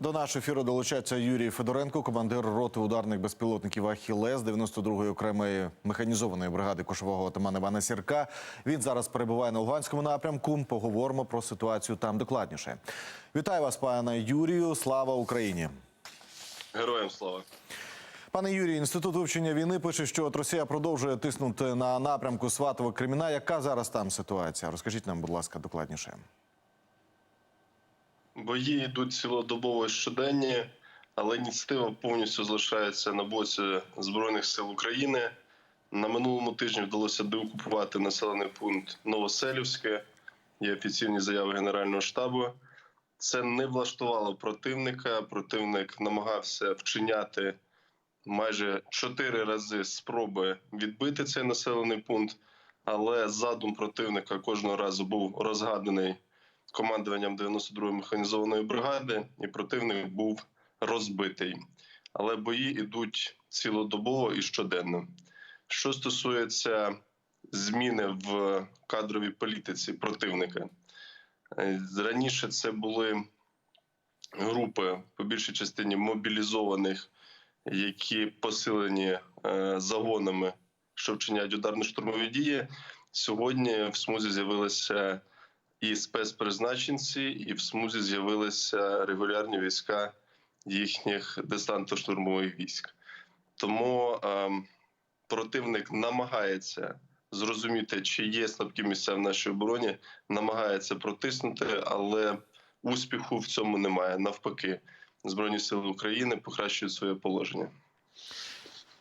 До нашого ефіру долучається Юрій Федоренко, командир роти ударних безпілотників Ахілес 92-ї окремої механізованої бригади кошового отамана Івана Сірка. Він зараз перебуває на Луганському напрямку. Поговоримо про ситуацію там докладніше. Вітаю вас, пане Юрію. Слава Україні. Героям слава. Пане Юрію, інститут вивчення війни пише, що от Росія продовжує тиснути на напрямку Сватово Креміна. Яка зараз там ситуація? Розкажіть нам, будь ласка, докладніше. Бої йдуть цілодобово щоденні, але ініціатива повністю залишається на боці Збройних сил України. На минулому тижні вдалося деокупувати населений пункт Новоселівське. Є офіційні заяви Генерального штабу. Це не влаштувало противника. Противник намагався вчиняти майже чотири рази спроби відбити цей населений пункт, але задум противника кожного разу був розгаданий командуванням 92-ї механізованої бригади, і противник був розбитий. Але бої йдуть цілодобово і щоденно. Що стосується зміни в кадровій політиці противника, е, раніше це були групи по більшій частині мобілізованих, які посилені е, загонами, що вчиняють ударно-штурмові дії. Сьогодні в смузі з'явилися і спецпризначенці, і в смузі з'явилися регулярні війська їхніх десантно-штурмових військ. Тому е, противник намагається зрозуміти, чи є слабкі місця в нашій обороні, намагається протиснути, але успіху в цьому немає. Навпаки, Збройні сили України покращують своє положення.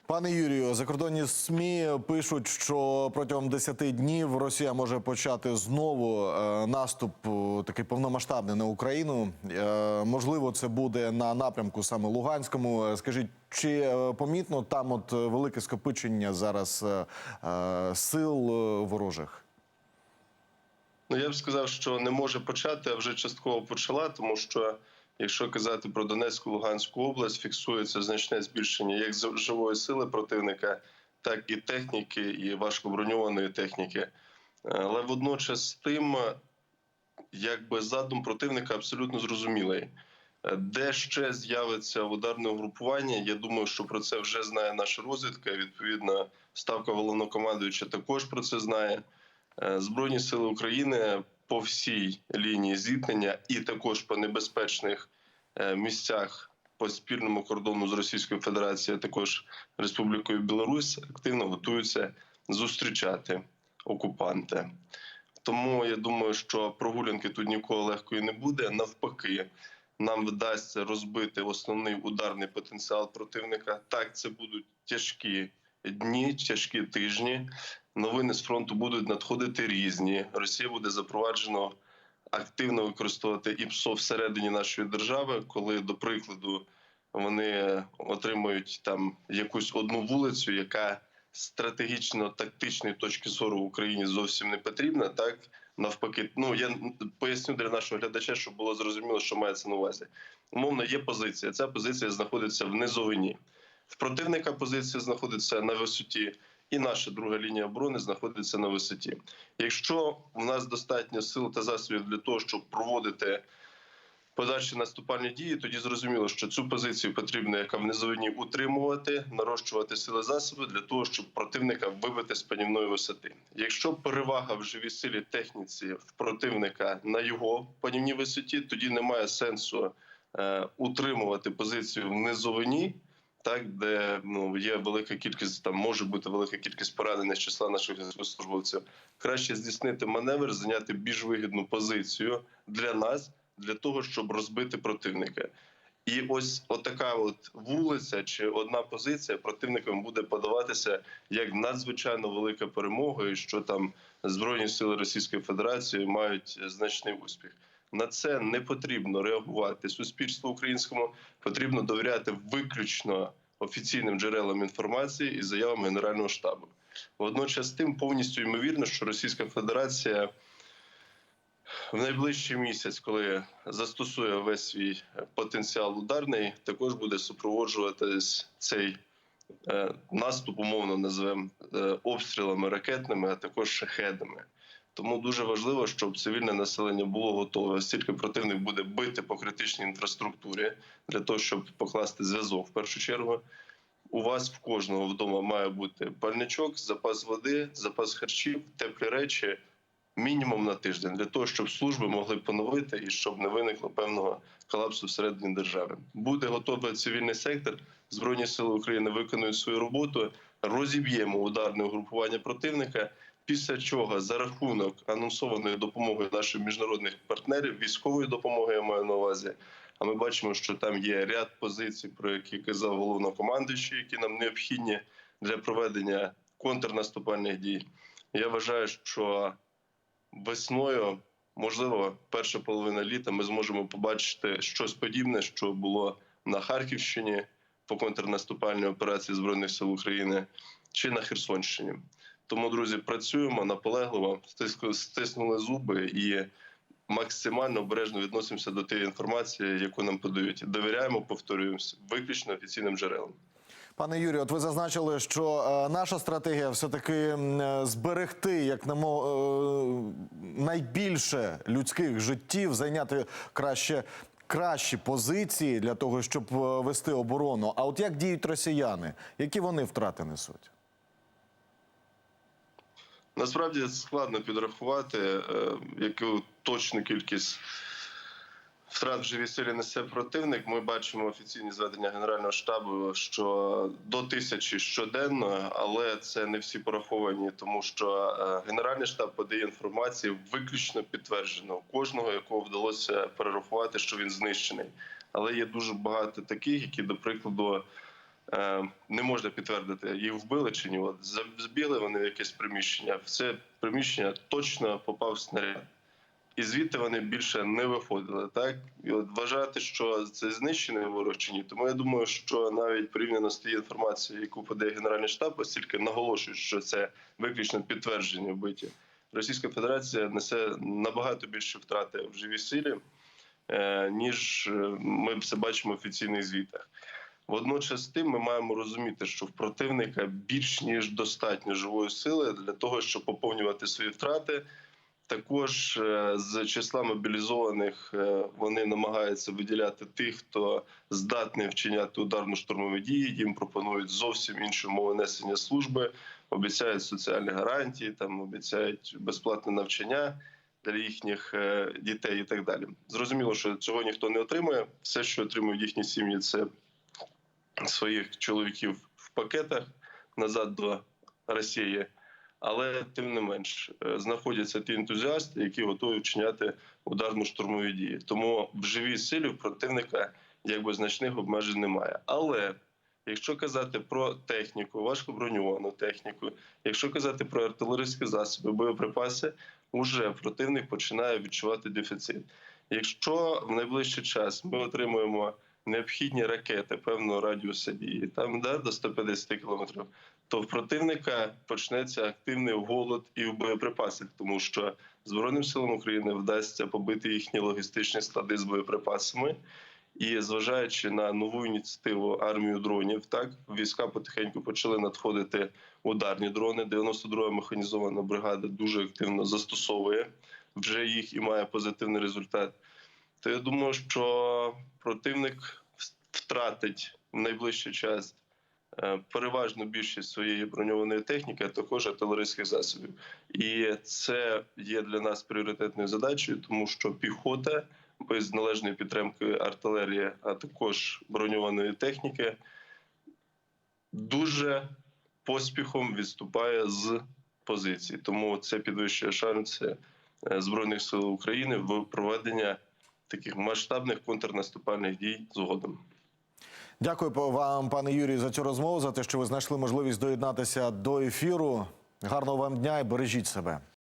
Пане Юрію, закордонні СМІ пишуть, що протягом 10 днів Росія може почати знову е, наступ е, такий повномасштабний на Україну. Е, можливо, це буде на напрямку саме Луганському. Скажіть, чи помітно там от велике скопичення зараз сил ворожих? Ну я б сказав, що не може почати, а вже частково почала, тому що якщо казати про Донецьку Луганську область, фіксується значне збільшення як живої сили противника, так і техніки, і важкоброньованої техніки. Але водночас з тим, якби задум противника абсолютно зрозумілий. Де ще з'явиться ударне угрупування? Я думаю, що про це вже знає наша розвідка. Відповідно, ставка головнокомандуюча також про це знає. Е, Збройні сили України по всій лінії зіткнення і також по небезпечних е, місцях по спільному кордону з Російською Федерацією, також Республікою Білорусь, активно готуються зустрічати окупанта. Тому я думаю, що прогулянки тут нікого легкої не буде. Навпаки, нам вдасться розбити основний ударний потенціал противника. Так, це будуть тяжкі дні, тяжкі тижні. Новини з фронту будуть надходити різні. Росія буде запроваджено активно використовувати ІПСО всередині нашої держави, коли, до прикладу, вони отримують там якусь одну вулицю, яка стратегічно тактичної точки зору в Україні зовсім не потрібна. Так навпаки, ну я поясню для нашого глядача, щоб було зрозуміло, що мається на увазі. Умовно, є позиція. Ця позиція знаходиться в низовині. В противника позиція знаходиться на висоті, і наша друга лінія оборони знаходиться на висоті. Якщо в нас достатньо сил та засобів для того, щоб проводити подальші наступальні дії, тоді зрозуміло, що цю позицію потрібно, яка в низовині утримувати, нарощувати сили засоби для того, щоб противника вибити з панівної висоти. Якщо перевага в живій силі техніці в противника на його панівній висоті, тоді немає сенсу е, утримувати позицію в низовині. Так, де ну є велика кількість, там може бути велика кількість поранених з числа наших військовослужбовців. Краще здійснити маневр, зайняти більш вигідну позицію для нас, для того, щоб розбити противника. І ось отака от вулиця чи одна позиція противникам буде подаватися як надзвичайно велика перемога, і що там збройні сили Російської Федерації мають значний успіх. На це не потрібно реагувати суспільству українському. Потрібно довіряти виключно офіційним джерелам інформації і заявам Генерального штабу. Водночас тим повністю ймовірно, що Російська Федерація в найближчий місяць, коли застосує весь свій потенціал ударний, також буде супроводжуватись цей е, наступ, умовно називаємо е, обстрілами ракетними, а також шахедами. Тому дуже важливо, щоб цивільне населення було готове. Оскільки противник буде бити по критичній інфраструктурі для того, щоб покласти зв'язок в першу чергу. У вас в кожного вдома має бути пальничок, запас води, запас харчів, теплі речі мінімум на тиждень для того, щоб служби могли поновити і щоб не виникло певного колапсу всередині держави. Буде готовий цивільний сектор. Збройні сили України виконують свою роботу. Розіб'ємо ударне угрупування противника. Після чого за рахунок анонсованої допомоги наших міжнародних партнерів, військової допомоги я маю на увазі. А ми бачимо, що там є ряд позицій, про які казав головнокомандуючий, які нам необхідні для проведення контрнаступальних дій. Я вважаю, що весною, можливо, перша половина літа, ми зможемо побачити щось подібне, що було на Харківщині по контрнаступальній операції збройних сил України чи на Херсонщині. Тому, друзі, працюємо наполегливо, стиснули зуби і максимально обережно відносимося до тієї інформації, яку нам подають. Довіряємо, повторюємося, виключно офіційним джерелам. Пане Юрію, от ви зазначили, що е, наша стратегія все-таки е, зберегти як намо, е, найбільше людських життів, зайняти краще. Кращі позиції для того, щоб вести оборону. А от як діють росіяни? Які вони втрати несуть? Насправді складно підрахувати, е, яку точну кількість втрат в живій силі несе противник. Ми бачимо офіційні зведення Генерального штабу, що до тисячі щоденно, але це не всі пораховані, тому що е, Генеральний штаб подає інформацію виключно підтверджено кожного, якого вдалося перерахувати, що він знищений. Але є дуже багато таких, які, до прикладу, не можна підтвердити, їх вбили чи ні. От збігли вони в якесь приміщення. В це приміщення точно попав снаряд. І звідти вони більше не виходили. Так і от вважати, що це знищений ворог чи ні. Тому я думаю, що навіть порівняно з тією інформацією, яку подає Генеральний штаб, оскільки наголошують, що це виключно підтвердження вбиті. Російська Федерація несе набагато більше втрати в живій силі, е, ніж е, ми це бачимо в офіційних звітах. Водночас тим ми маємо розуміти, що в противника більш ніж достатньо живої сили для того, щоб поповнювати свої втрати. Також е, з числа мобілізованих е, вони намагаються виділяти тих, хто здатний вчиняти ударно-штурмові дії. Їм пропонують зовсім інші умови несення служби, обіцяють соціальні гарантії, там обіцяють безплатне навчання для їхніх е, дітей і так далі. Зрозуміло, що цього ніхто не отримує. Все, що отримують їхні сім'ї, це своїх чоловіків в пакетах назад до Росії. Але тим не менш е, знаходяться ті ентузіасти, які готові вчиняти ударно-штурмові дії. Тому в живій силі противника якби значних обмежень немає. Але якщо казати про техніку, важкоброньовану техніку, якщо казати про артилерійські засоби, боєприпаси, уже противник починає відчувати дефіцит. Якщо в найближчий час ми отримуємо необхідні ракети певного радіуса дії, там да, до 150 кілометрів, то в противника почнеться активний голод і в боєприпасах, тому що Збройним силам України вдасться побити їхні логістичні склади з боєприпасами. І зважаючи на нову ініціативу армію дронів, так війська потихеньку почали надходити ударні дрони. 92-га механізована бригада дуже активно застосовує вже їх і має позитивний результат. То я думаю, що противник втратить в найближчий час е, переважну більшість своєї броньованої техніки, а також артилерійських засобів. І це є для нас пріоритетною задачею, тому що піхота без належної підтримки артилерії, а також броньованої техніки, дуже поспіхом відступає з позицій. Тому це підвищує шанси е, збройних сил України в проведення таких масштабних контрнаступальних дій згодом. Дякую вам, пане Юрію, за цю розмову, за те, що ви знайшли можливість доєднатися до ефіру. Гарного вам дня і бережіть себе.